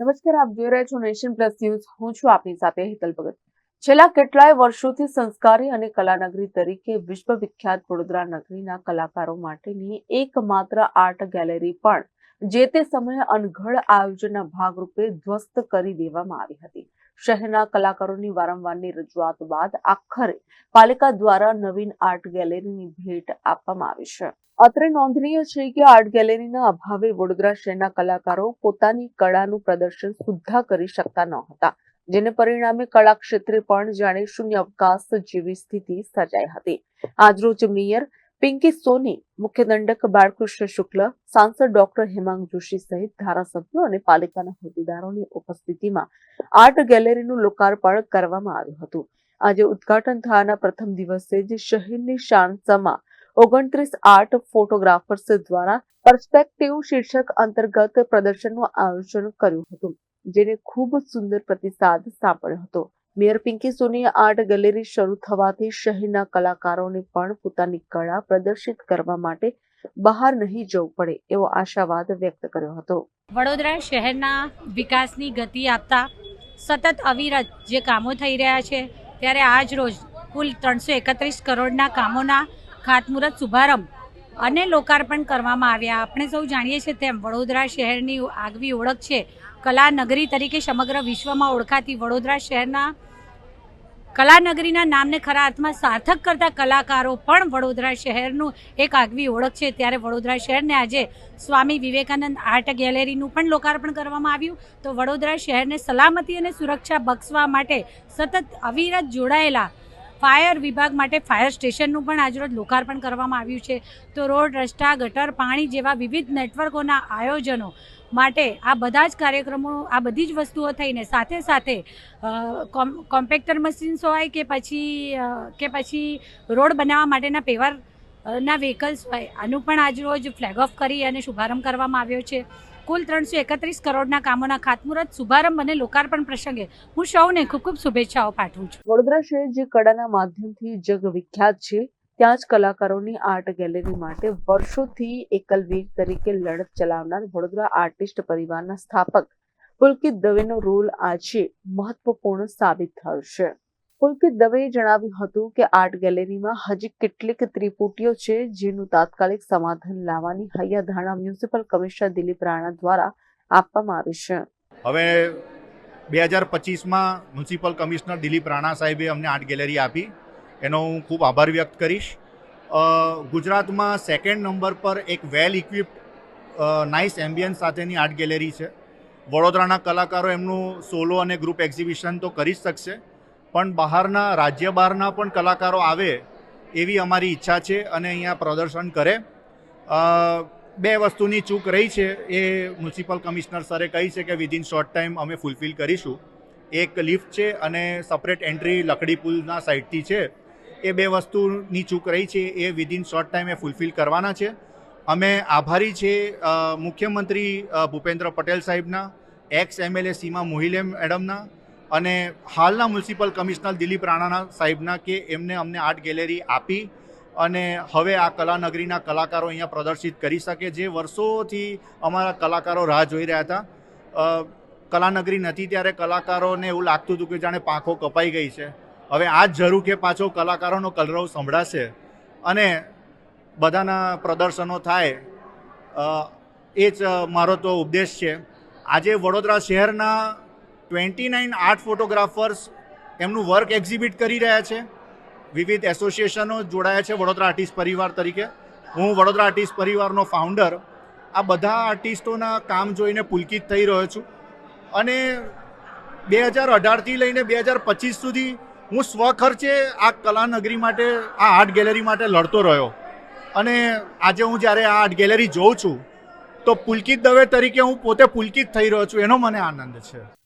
નમસ્કાર, આપ જોઈ રહ્યા છો નેશન પ્લસ ન્યૂઝ. હું છું આપની સાથે હેતલ ભગત. છેલ્લા કેટલાય વર્ષોથી સંસ્કારી અને કલાનગરી તરીકે વિશ્વ વિખ્યાત વડોદરા નગરીના કલાકારો માટેની એકમાત્ર આર્ટ ગેલેરી પણ જે તે સમયે અનઘડ આયોજનના ભાગરૂપે ધ્વસ્ત કરી દેવામાં આવી હતી. શહેરના કલાકારોની વારંવારની રજૂઆત બાદ આખરે પાલિકા દ્વારા નવીન આર્ટ ગેલેરીની ભેટ આપવામાં આવી છે. અત્રે નોંધનીય છે કે આર્ટ ગેલેરીના અભાવે વડોદરા શહેરના કલાકારો પોતાની કળાનું પ્રદર્શન સુદ્ધા કરી શકતા ન હતા, જેને પરિણામે કળા ક્ષેત્રે પણ જાણે શૂન્ય અવકાશ જેવી સ્થિતિ સર્જાઈ હતી. આજરોજ મેયર પિંકી સોની, મુખ્ય દંડક બાળકૃષ્ણ શુક્લ, સાંસદ ડોક્ટર હેમાંગ જોશી સહિત ધારાસભ્યો અને પાલિકાના હોદ્દેદારોની ઉપસ્થિતિમાં આર્ટ ગેલેરીનું લોકાર્પણ કરવામાં આવ્યું હતું. આજે ઉદ્ઘાટન થયાના પ્રથમ દિવસે જ શહેરની શાંતસમાં ઓગણત્રીસ આર્ટ ફોટોગ્રાફર્સ દ્વારા પર્સપેક્ટિવ શીર્ષક અંતર્ગત પ્રદર્શનનું આયોજન કર્યું હતું, જેને ખૂબ સુંદર પ્રતિસાદ સાંપડ્યો હતો. Mayor Pinky Soni art gallery શરૂ થવાથી શહેરના કલાકારોને પણ પોતાની કળા પ્રદર્શિત કરવા માટે બહાર નહીં જવું પડે એવો આશાવાદ વ્યક્ત કર્યો હતો. વડોદરા શહેરના વિકાસની ગતિ આપતા સતત અવિરત જે કામો થઈ રહ્યા છે, ત્યારે આજ રોજ કુલ ત્રણસો એકત્રીસ કરોડના કામોના ખાતમુહૂર્ત, શુભારંભ અને લોકાર્પણ કરવામાં આવ્યા. આપણે સૌ જાણીએ છીએ તેમ વડોદરા શહેરની આગવી ઓળખ છે. કલા નગરી તરીકે સમગ્ર વિશ્વમાં ઓળખાતી વડોદરા શહેરના કલાનગરીના નામને ખરા અર્થમાં સાર્થક કરતા કલાકારો પણ વડોદરા શહેરનું એક આગવી ઓળખ છે. ત્યારે વડોદરા શહેરને આજે સ્વામી વિવેકાનંદ આર્ટ ગેલેરીનું પણ લોકાર્પણ કરવામાં આવ્યું. તો વડોદરા શહેરને સલામતી અને સુરક્ષા બક્ષવા માટે સતત અવિરત જોડાયેલા ફાયર વિભાગ માટે ફાયર સ્ટેશનનું પણ આજરોજ લોકાર્પણ કરવામાં આવ્યું છે. તો રોડ, રસ્તા, ગટર, પાણી જેવા વિવિધ નેટવર્કોના આયોજનો માટે આ બધા જ કાર્યક્રમો, આ બધી જ વસ્તુઓ થઈને સાથે સાથે કોમ, કોમ્પેક્ટર મશીન્સ હોય કે પછી કે પછી રોડ બનાવવા માટેના પેવર ના વ્હીકલ્સ હોય, આનું પણ આજરોજ ફ્લેગ ઓફ કરી અને શુભારંભ કરવામાં આવ્યો છે. કુલ ત્રણસો એકત્રીસ કરોડના કામોના ખાતમુહૂર્ત, શુભારંભ અને લોકાર્પણ પ્રસંગે હું સૌને ખૂબ ખૂબ શુભેચ્છાઓ પાઠવું છું. વડોદરા શહેર જે કળાના માધ્યમથી જગ વિખ્યાત છે, ત્યાં જ કલાકારોની આર્ટ ગેલેરી માટે વર્ષોથી એકલવીર તરીકે લડત ચલાવનાર વડોદરા આર્ટિસ્ટ પરિવારના સ્થાપક પુલકિત દવેનો રોલ આજે મહત્વપૂર્ણ સાબિત થયો છે. પુલકિત દવેએ જણાવ્યું હતું કે આર્ટ ગેલેરીમાં હજી કેટલીક ત્રિપુટીઓ છે જેનું તાત્કાલિક સમાધાન લાવવાની હૈયાધારણા મ્યુનિસિપલ કમિશનર દિલીપ રાણા દ્વારા આપવામાં આવી છે. હવે બે હજાર પચીસમાં મ્યુનિસિપલ કમિશનર દિલીપ રાણા સાહેબે અમને આર્ટ ગેલેરી આપી. એનો હું ખૂબ આભાર વ્યક્ત કરીશ. ગુજરાતમાં સેકન્ડ નંબર પર એક વેલ ઇક્વિપ્ડ નાઇસ એમ્બિયન્સ સાથેની આર્ટ ગેલેરી છે. વડોદરાના કલાકારો એમનું સોલો અને ગ્રુપ એક્ઝિબિશન તો કરી જ શકશે. પણ બહારના, રાજ્ય બહારના પણ કલાકારો આવે એવી અમારી ઈચ્છા છે અને અહીંયા પ્રદર્શન કરે. બે વસ્તુની ચૂક રહી છે. એ મ્યુનિસિપલ કમિશનર સરે કહી છે કે વિધિન શોર્ટ ટાઈમ અમે ફૂલફિલ કરીશું. એક લિફ્ટ છે અને સપરેટ એન્ટ્રી લકડી પુલના સાઈડથી છે. એ બે વસ્તુની ચૂક રહી છે. એ વિધિન શોર્ટ ટાઈમ ફૂલફિલ કરવાના છે. અમે આભારી છે મુખ્યમંત્રી ભૂપેન્દ્ર પટેલ સાહેબના એક્સ એમએલએ સીમા મોહિલે મેડમના અને હાલના મ્યુનિસિપલ કમિશનર દિલીપ રાણાના સાહેબના કે એમને અમને આર્ટ ગેલેરી આપી અને હવે આ કલાનગરીના કલાકારો અહીંયા પ્રદર્શિત કરી શકે જે વર્ષોથી અમારા કલાકારો રાહ જોઈ રહ્યા હતા. કલાનગરી નથી ત્યારે કલાકારોને એવું લાગતું હતું કે જાણે પાંખો કપાઈ ગઈ છે. હવે આ જ જરૂર કે પાછો કલાકારોનો કલરવ સંભળાશે અને બધાના પ્રદર્શનો થાય. એ જ મારો તો ઉપદેશ છે. આજે વડોદરા શહેરના ટ્વેન્ટી નાઇન આર્ટ ફોટોગ્રાફર્સ એમનું વર્ક એક્ઝિબિટ કરી રહ્યા છે. વિવિધ એસોસિએશનો જોડાયા છે વડોદરા આર્ટિસ્ટ પરિવાર તરીકે. હું વડોદરા આર્ટિસ્ટ પરિવારનો ફાઉન્ડર આ બધા આર્ટિસ્ટોના કામ જોઈને પુલકિત થઈ રહ્યો છું. અને બે હજાર અઢારથી લઈને બે હજાર પચીસ સુધી હું સ્વખર્ચે આ કલાનગરી માટે, આ આર્ટ ગેલેરી માટે લડતો રહ્યો. અને આજે હું જ્યારે આ આર્ટ ગેલેરી જોઉં છું, તો પુલકિત દવે તરીકે હું પોતે પુલકિત થઈ રહ્યો છું. એનો મને આનંદ છે.